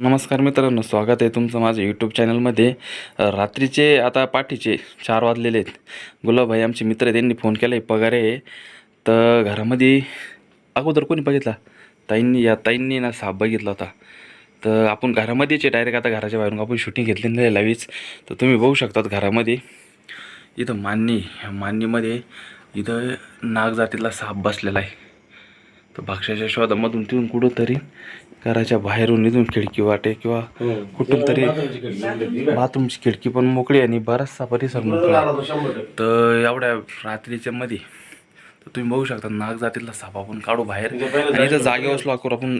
नमस्कार मित्रांनो स्वागत आहे तुमचं माझं यूट्यूब चॅनलमध्ये रात्रीचे आता पाठीचे चार वाजलेले आहेत. गुलाबभाई आमचे मित्र आहेत त्यांनी फोन केला आहे पगार आहे. तर घरामध्ये अगोदर कोणी बघितला? ताईंनी या ताईंनी ना साप बघितला होता. तर आपण घरामध्येच आहे डायरेक्ट आता घराच्या बाहेरून आपण शूटिंग घेतली आहे लावीच. तर तुम्ही बघू शकतात घरामध्ये. इथं मान्नी ह्या मान्नीमध्ये इथं नागजातीतला साप बसलेला आहे. तर भाक्षाच्या शोधामधून तिथून कुठंतरी घराच्या बाहेरून इथून खिडकी वाटे किंवा कुठून तरी बाथरूमची खिडकी पण मोकळी आणि बराचसा परिसर मोकळा. तर एवढ्या रात्रीच्या मध्ये तर तुम्ही बघू शकता नाग जातीतला साप आपण काढू बाहेर. आणि इथं जागेवर लॉक करू आपण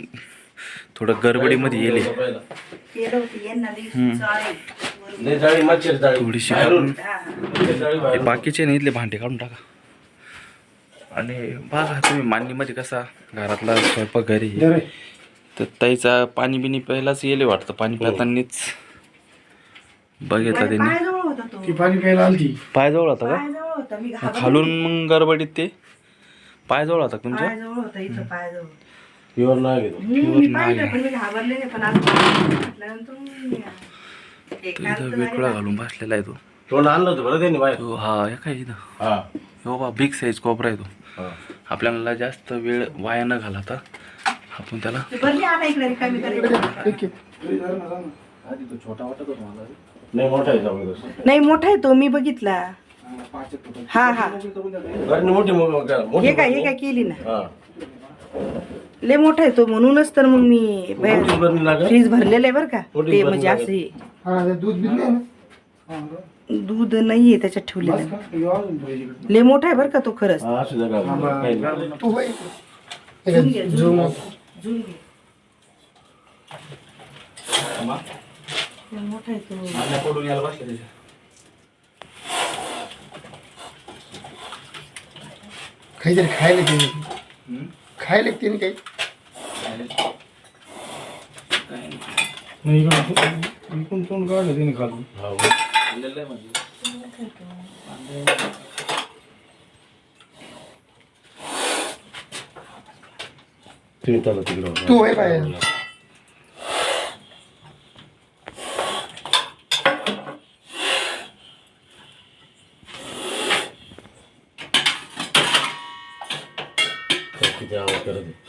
थोडं गडबडीमध्ये येले थोडीशी हे. बाकीचे नाही इथले भांडे काढून टाका. आणि बघा तुम्ही मांडणीमध्ये कसा घरातला स्वयंपाक घरी. तर ताईचा पाणी बिनी पहिलाच येले वाटतं. पाणी पितानीच बघितला त्यांनी पायाजवळ होता तो. ती पाणी प्यायला आलती. पायजवळ होता का? पायाजवळ होता. मी मग घाबरले. खालून मग गडबडीत ते? पायजवळ होता का तुमच्या? पायाजवळ होता इथं पायाजवळ प्युअर नाही घेतो हम्म, मी पाहिलं पण मी घाबरले नाही. पण आता म्हटल्यानंतर मग मी- तो एकांत इथं झाली वेगळा. घालून बसलेला आहे तो. तोंड आणलं होतं बरं त्यांनी बाहेर. तो हा हे काय इथं? हा. हो बा बिग साईज कोपरा आहे तो. हा. आपल्याला जास्त वेळ वाया न घालता आपण त्याला नाही मोठा आहे जबरदस्त नाही मोठा आहे तो मी बघितला. हा हा. मोठी मोठी हे काय हे काय केली ना? हा. लय मोठा आहे तो म्हणूनच तर मग मी मोठीच बरणी लागेल? फ्रीज भरलेलं आहे बरं का. मोठी ते बरणी म्हणजे लागेल. असं हे. हा ते दूध बीत नाही ना? दूध नाहीये त्याच्यात ठेवलेलं. लय मोठा आहे बरं का तो खरंच. हा असू द्या का काही नाही. तू बाई. हे काय, झुम झुम घे. लय मोठा आहे तो. काहीतरी खायला तिने खायला तिने काही नाही. इकडून इकडून तोंड काढलं तिने हा, तुम्ही चला तिकडं तू आहे बाहेर किती आवाज करत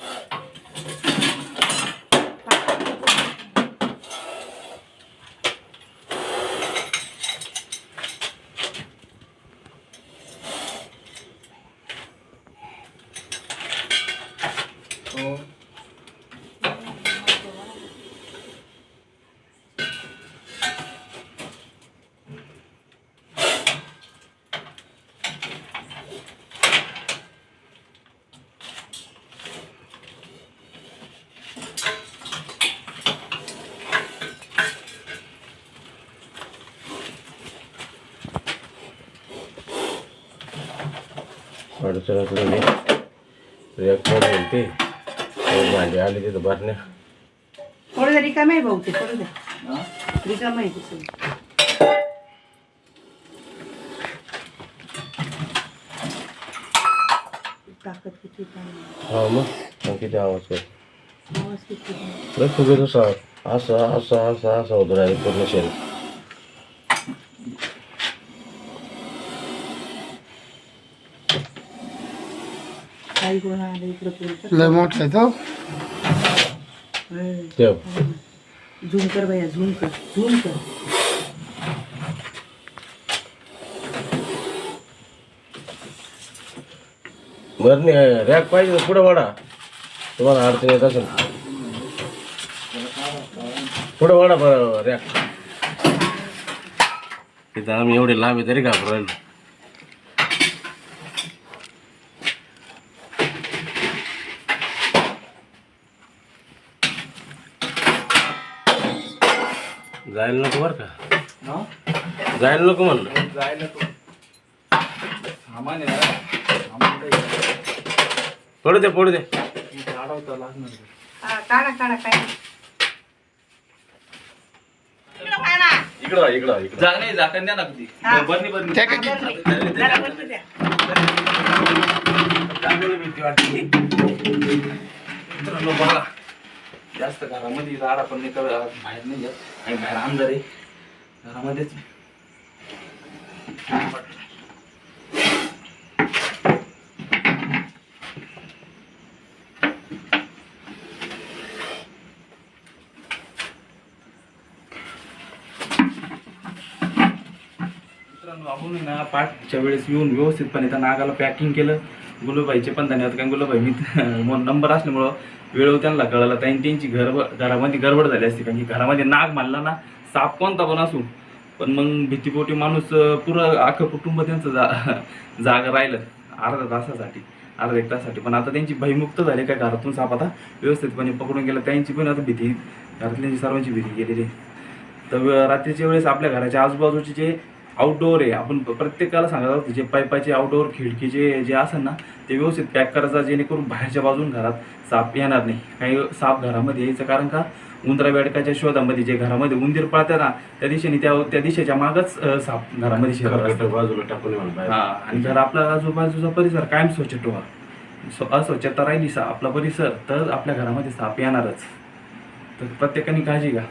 अडचणीकडे मी एक मोठं आहे ते ते भांडे आले तिथं भरण्या थोडं रिकाम आहे भाऊ ते थोडं द्या रिकाम आहे ते सगळं. ताकद किती पाहिजे हा मग. मग किती आवाज कर. आवाज किती? पाहिजे. लय फुगे तसा असा असा असा असा होतो डायरेक्ट पूर्ण शेण काही कोण आलं इकडं पुढं लय मोठा आहे तो झूम कर भैया झूम कर झूम कर. रॅक पाहिजे तर पुढे वाढा. तुम्हाला अडचण येत असेल. पुढे वाढा बरं रॅक. तिथं आम्ही एवढे लांब आहे तरी घाबरू जायला नको बरं का? जायला नको म्हणलं. पडू दे पडू दे. हा, काढा काढा काय? इकडं इकडं इकडं जाग नाही झाकण द्या ना कधी हा. बरणी बरणी हा, बरं. जरा बरं द्या. मित्रांनो बघा. जास्त घरामध्ये राडा पण नाही बाहेर नाही जात आणि बाहेर आमदार आहे. घरामध्येच मित्रांनो आपण ना पाठच्या वेळेस येऊन व्यवस्थितपणे त्या नागाला पॅकिंग केलं. गुलूबाईचे पण धन्यवाद कारण गुलूबाई मी नंबर असल्यामुळं वेळ त्यांना कळलं. त्यांनी त्यांची घर घरामध्ये गडबड झाली असते कारण की घरामध्ये नाग मानला ना साप कोणता पण असू. पण मग भीतीपोटी माणूस पुरं अख्खं कुटुंब त्यांचं जा जागा राहिलं अर्धा तासासाठी अर्धा एक तासासाठी. पण आता त्यांची भयमुक्त झाली काय घरातून साप आता व्यवस्थितपणे पकडून गेलं. त्यांची पण आता भीती घरातल्यांची सर्वांची भीती गेलेली तर रात्रीच्या वेळेस आपल्या घराच्या आजूबाजूचे जे आउटडोअर आहे. आपण प्रत्येकाला सांगत आहोत जे पाईपाचे आउटडोअर खिडकीचे जे असेल ना ते व्यवस्थित पॅक करायचा जेणेकरून बाहेरच्या बाजून घरात साप येणार नाही. काही साप घरामध्ये यायचं कारण का? उंदरा बेडकाच्या शोधामध्ये जे घरामध्ये उंदीर पळतात ना त्या दिशेने त्या त्या दिशेच्या मागच साप घरामध्ये शिरत बाजूला टाकून. हा आणि जर आपला आजूबाजूचा परिसर कायम स्वच्छ ठेवा. स्व- अस्वच्छता राहिली सा आपला परिसर तर आपल्या घरामध्ये साप येणारच. तर प्रत्येकाने काळजी घ्या.